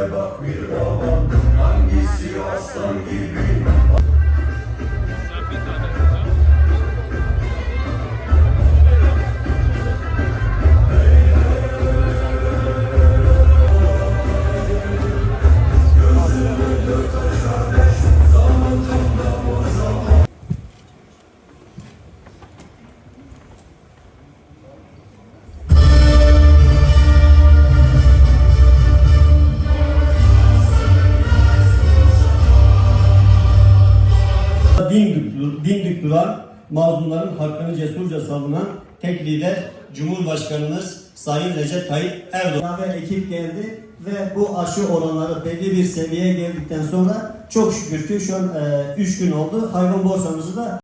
bak bir aman Hangisi aslan gibi? Burada dimdik, dimdik duran mazlumların hakkını cesurca savunan tek lider Cumhurbaşkanımız Sayın Recep Tayyip Erdoğan. Ve ekip geldi ve bu aşı oranları belli bir seviyeye geldikten sonra çok şükür ki şu an 3 gün oldu. Hayvan borsamızı da